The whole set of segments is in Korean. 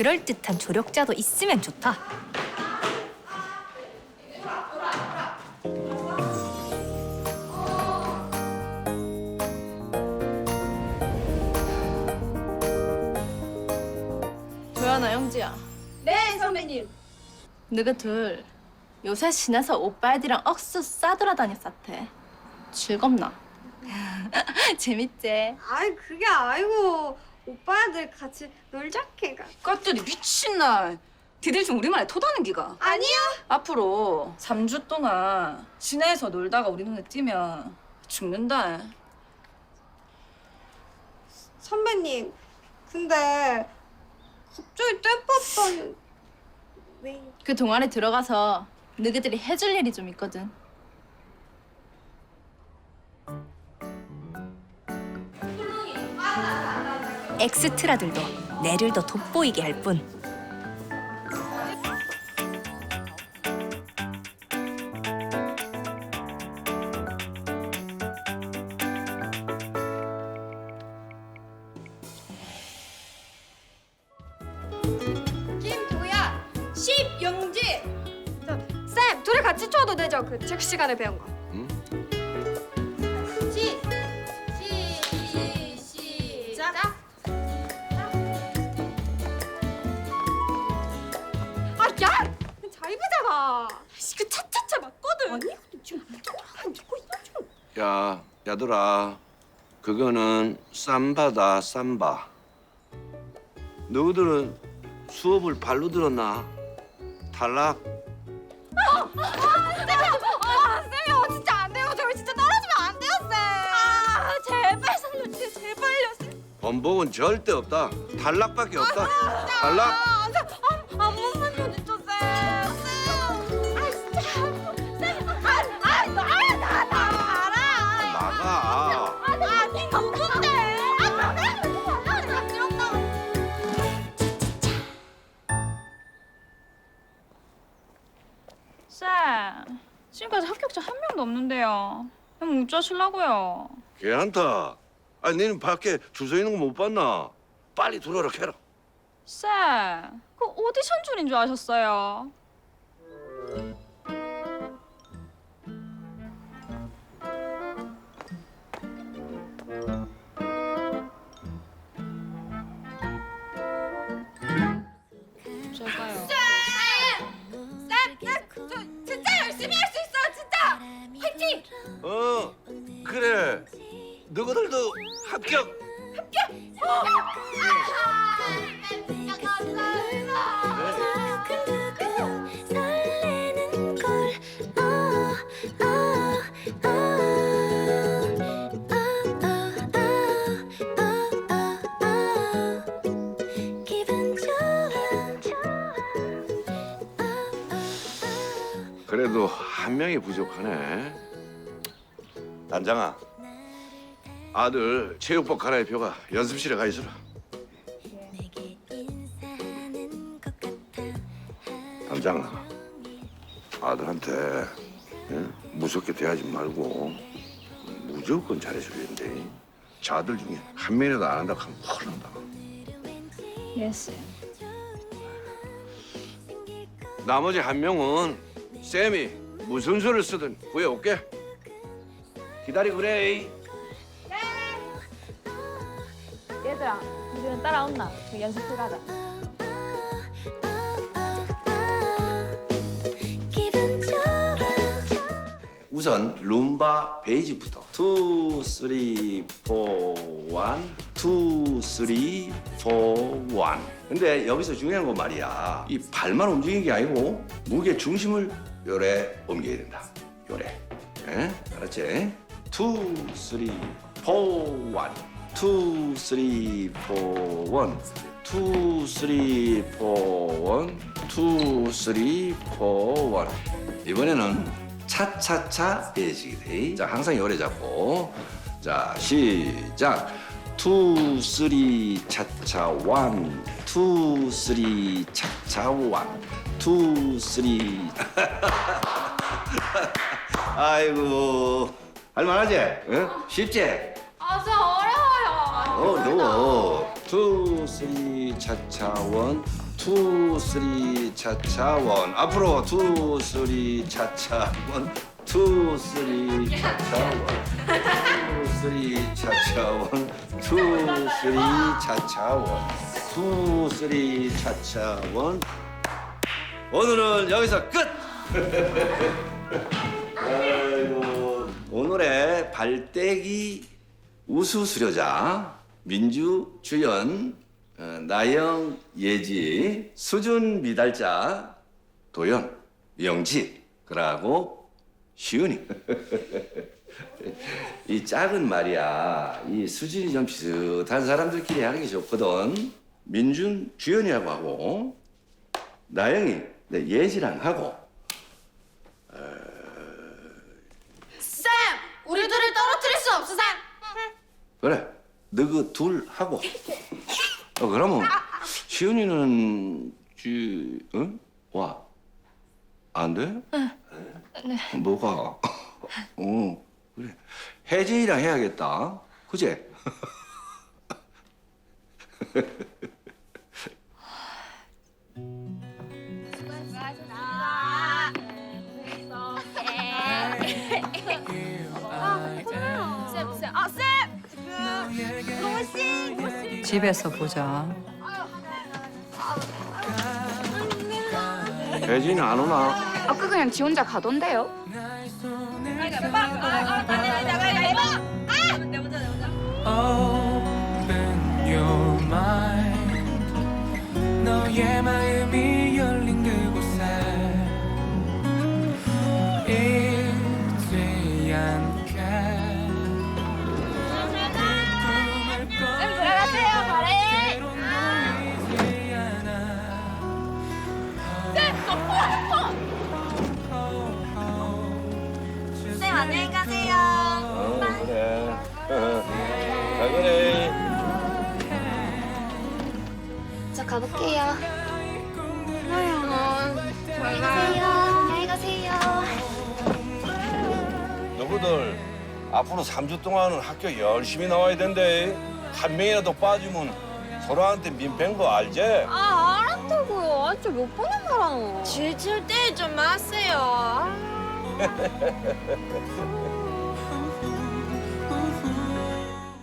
그럴듯한 조력자도 있으면 좋다. 도연아 영지야. 네, 선배님. 너희들 요새 시내서 오빠 애들이랑 억수 싸돌아 다녔었대. 즐겁나? 재밌지? 아이, 그게 아니고 오빠들 같이 놀자케가. 것들이 미친날. 니들 좀 우리말에 토다는 기가. 아니요. 앞으로 3주 동안 시내에서 놀다가 우리 눈에 띄면 죽는다. 선배님. 근데 갑자기 땜빵빵이 왜? 그 동아리 들어가서 너희들이 해줄 일이 좀 있거든. 엑스트라들도 내를 더 돋보이게 할 뿐. 야, 야들아. 그거는 쌈바다, 쌈바. 너희들은 수업을 발로 들었나? 탈락? 아, 쌤이 어, 진짜 안 돼요. 저희 진짜 떨어지면 안 돼요, 쌤. 아, 제발 살려주세요. 제발요, 쌤. 번복은 절대 없다. 탈락밖에 없다. 탈락? 아, 쌤. 명도 없는데요. 그럼 어쩌시려고요? 걔한테. 아니, 너는 밖에 줄 서 있는 거 못 봤나? 빨리 들어오라 해라. 쌤, 그 오디션 줄인 줄 아셨어요? 화이팅! 어, 그래. 너희들도 합격. 설레는 명이 부족하네. 단장아, 아들 체육복 갈아입혀가 연습실에 가 있어라. 단장아, 아들한테 예? 무섭게 대하지 말고 무조건 잘해줘야 된대. 자들 중에 한 명이라도 안 한다 하면 큰일 난다. 예, 쌤. 나머지 한 명은 쌤이 무슨 수를 쓰든 구해올게. 기다리고 그래. 얘들아, 우리는 따라온나? 저 연습실 가자. 우선 룸바 베이직부터. 투, 쓰리, 포, 원. 투, 쓰리, 포, 원. 근데 여기서 중요한 건 말이야. 이 발만 움직이는 게 아니고 무게 중심을 요래 옮겨야 된다. 요래. 에? 알았지? 투, 쓰리, 포, 원. 투, 쓰리, 포, 원. 투, 쓰리, 포, 원. 투, 쓰리, 포, 원. 이번에는 차차차 배식이 돼. 자, 항상 요래 잡고. 자, 시작. 투, 쓰리, 차차, 원. 투, 쓰리, 차차, 원. 투, 쓰리. 아이고 할만하지? 응? 쉽지? 아, 저 어려워요. 어려워. 투 쓰리 차차 원, 투 쓰리 차차 원. 앞으로 투 쓰리 차차 원, 투 쓰리 차차 원, 투 쓰리 차차 원, 투 쓰리 차차 원, 투 쓰리 차차 원. 오늘은 여기서 끝. 아이고 오늘의 발대기 우수 수료자 민주 주연 어, 나영 예지 수준 미달자 도연 영지 그러고 시은이 이 짝은 말이야 이 수준이 좀 비슷한 사람들끼리 하는 게 좋거든 민준 주연이라고 하고 나영이 내 예지랑 하고 쌤, 우리 둘을 떨어뜨릴 수 없어, 쌤. 그래 너 그 둘 하고 어 그러면 시은이는 지 응? 와. 안 돼? 네. 뭐가? 어 그래 혜진이랑 해야겠다 그지? 쌤, 쌤, 아, 쌤. 동호 씨. 집에서 보자. 혜진이 안 오나? 그냥 지 혼자 가던데요? Open your 안녕히 가세요. 어 그래 잘 그래 저 가볼게요. 안녕히 가세요. 안녕히 가세요. 너희들 앞으로 3주 동안은 학교 열심히 나와야 된대 한 명이라도 빠지면 서로한테 민폐인 거 알지? 아, 알았다고요. 아, 진짜 몇 번을 말하노. 질질 떼지 좀 마세요.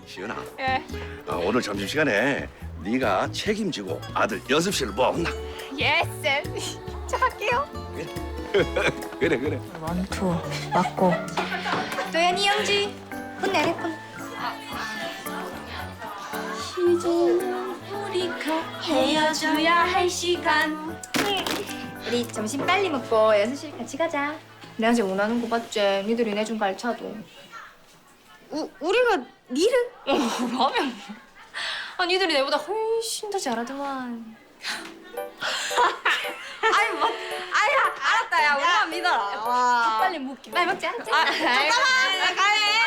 시은아 예. 어, 오늘 점심시간에 네가 책임지고 아들 연습실을 모아온나 예, 쌤. 저 할게요. 그래 그래 원투 맞고 도연이 영지 혼내래 혼 헤어져야 할 시간. 우리 점심 빨리 먹고 연습실 같이 가자. 이제 원하는 거 봤지? 니들이 내준 갈차도. 우, 우리가 니를? 그러면 아 니들이 내보다 훨씬 더 잘하더만. 아이, 뭐. 아야, 알았다, 야. 우리만 믿어라. 와. 빨리 먹기. 빨리 먹자. 아, 잠깐만. 가네.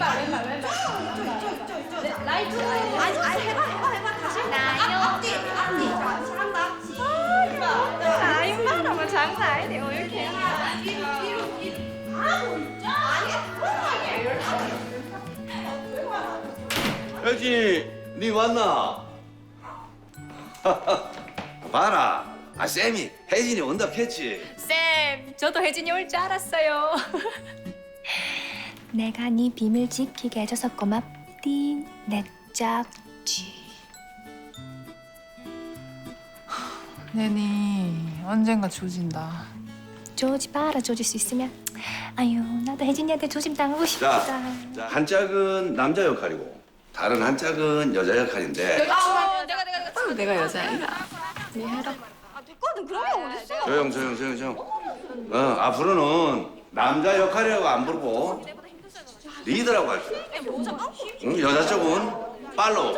아임마라고 장난 아니네. 왜 이렇게. 혜진이 네 왔나? 봐라 아 쌤이 혜진이 온다 했지 쌤 저도 혜진이 올 줄 알았어요 내가 네 비밀 지키게 해줘서 고맙디 내 짝지 내니 언젠가 조진다. 조지 봐라 조질 수 있으면. 아유 나도 혜진이한테 조심 당하고 싶다. 자, 자, 한 짝은 남자 역할이고 다른 한 짝은 여자 역할인데. 아, 내가, 내가, 내가. 아유, 내가 여자야. 아, 게 어딨어. 조용 조용 조용 조용. 어, 앞으로는 남자 역할이라고 안 부르고 리더라고 할 거야. 응, 여자 쪽은 팔로우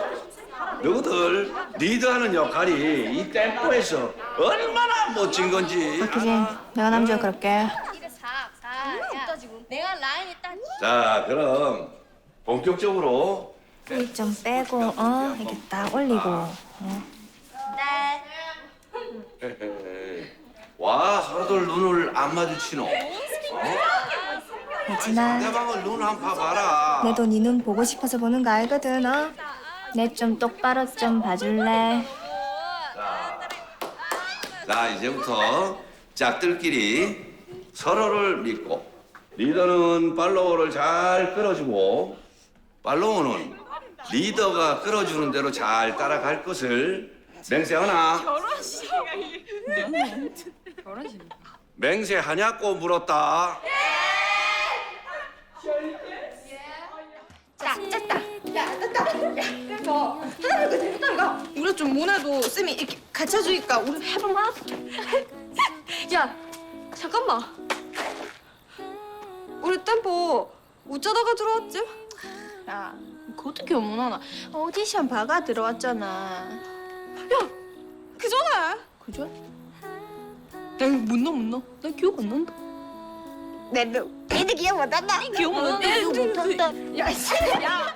너희들 리드하는 역할이 이 템포에서 얼마나 멋진 건지 혜진, 내가 남자 지금. 내가 라인이 딱. 자 그럼 본격적으로 좀 빼고 어 이렇게 딱 올리고 어. 네. 와 서로들 눈을 안 마주치노. 어? 혜진아 상대방을 눈 한 번 봐봐라. 내도 네 눈 보고 싶어서 보는 거 알거든 어? 내 좀 똑바로 좀 봐줄래? 자 이제부터 짝들끼리 서로를 믿고 리더는 팔로워를 잘 끌어주고 팔로워는 리더가 끌어주는 대로 잘 따라갈 것을 맹세하나? 맹세하냐고 물었다. 우리 좀 못해도 쌤이 이렇게 가르쳐주니까 우리 해볼만? 야 잠깐만. 우리 템포 어쩌다가 들어왔지? 야 그 어떻게 못하나? 오디션 봐가 들어왔잖아. 야 그 전에? 그전? 야 이거 못 넣어 못 넣어 나 기억 안 난다. 내도 얘도 기억 못 난다. 기억 못 난다. 기억 못 난다. 야 씨. 야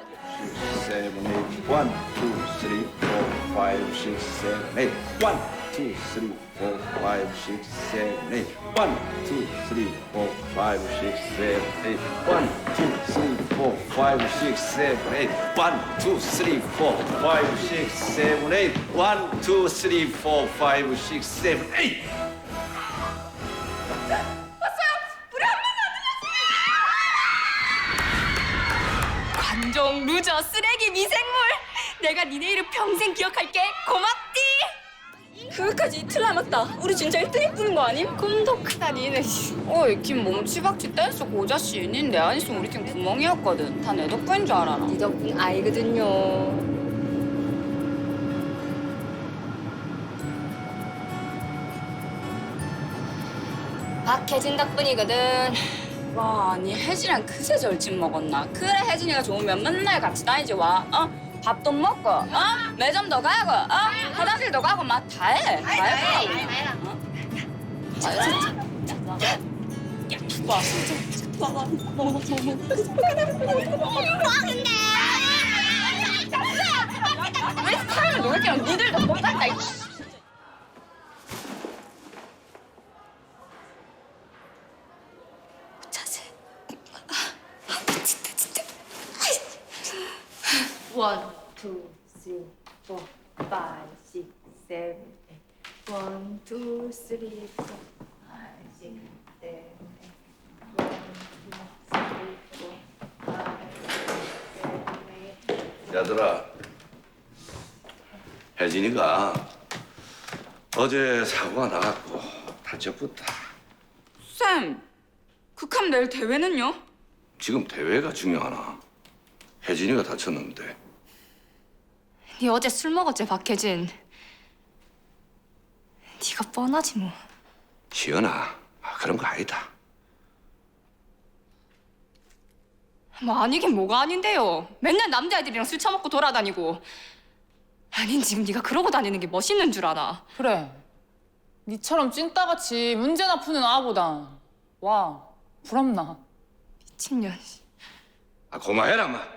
seven, eight. One, two, three, four, five, six, seven, eight. One, two, three, four, five, six, seven, eight. One, two, three, four, five, six, seven, eight. One, two, three, four, five, six, seven, eight. One, two, three, four, five, six, seven, eight. One, two, three, four, five, six, seven, eight. 관종 루저 쓰레기 미생물 내가 니네 이름 평생 기억할게 고맙디 그거까지 이틀 남았다. 우리 진짜 1등이 뿌는 거 아님? 꿈도 크다 니네. 어이 김 몸치박치 댄스 고자씨 닌내 안 있으면 우리 팀 구멍이었거든 다 내 덕분인 줄 알아라 니 덕분 아이거든요. 박혜진 덕분이거든 와 아니 혜진이랑 그새 절친 먹었나? 그래 혜진이가 좋으면 맨날 같이 다니지 와. 어? 밥도 먹고 어? 매점도 가고 어? 화장실도 가고 막 다해. 다해 어? 와왜 스타일을 놀게요 니들도 똑같다 이 One, two, three, four, five, six, seven, eight. One, two, three, four, five, six, seven, eight. One, two, three, four, five, six, seven, eight. 얘들아, 혜진이가 어제 사고가 나갖고 다쳤었다. 쌤, 극함 내일 대회는요? 지금 대회가 중요하나? 혜진이가 다쳤는데 니 어제 술 먹었지 박혜진 네가 뻔하지 뭐 지연아 아, 그런 거 아니다. 뭐 아니긴 뭐가 아닌데요. 맨날 남자애들이랑 술 처먹고 돌아다니고. 아닌 지금 네가 그러고 다니는 게 멋있는 줄 아나. 그래. 니처럼 찐따같이 문제나 푸는 아보단 와 부럽나. 미친년. 아 고마해라 마.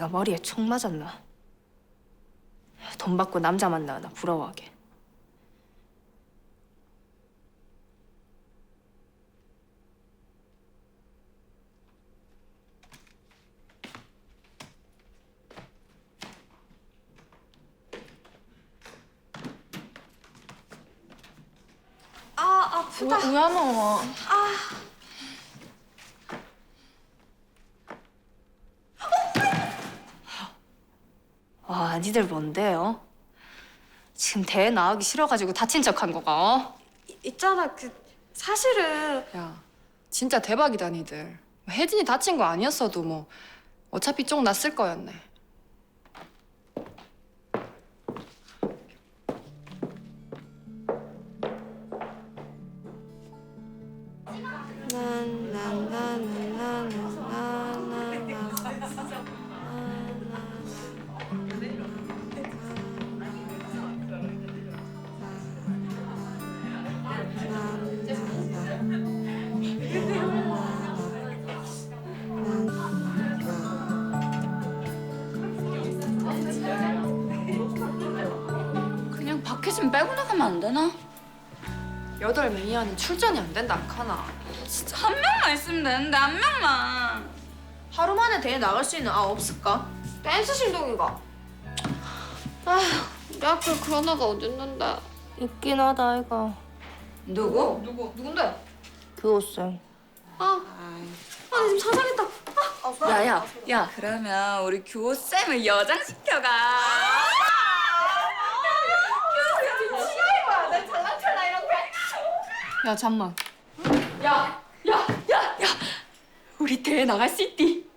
내가 머리에 총 맞았나? 돈 받고 남자 만나 나 부러워하게. 아 아프다. 뭐야 너. 와, 니들 뭔데요? 지금 대회 나가기 싫어가지고 다친 척한 거가. 어? 있잖아 그 사실은 야, 진짜 대박이다 니들. 혜진이 다친 거 아니었어도 뭐 어차피 쫑 났을 거였네. 난난난난난난난 나가면 안 되나? 여덟 명 이하는 출전이 안 된다 카나. 진짜 한 명만 있으면 되는데 한 명만. 하루 만에 대회 나갈 수 있는 아 없을까? 댄스 신동이가. 아휴, 우리 학교에 그런 애가 어딨는데. 있긴 하다 이거. 누구? 누구? 누군데? 교호쌤. 아, 아, 지금 자상했다. 야야 야 그러면 우리 교호 쌤을 여장 시켜가. 야 잠만. 우리 대회 나갈 수 있디.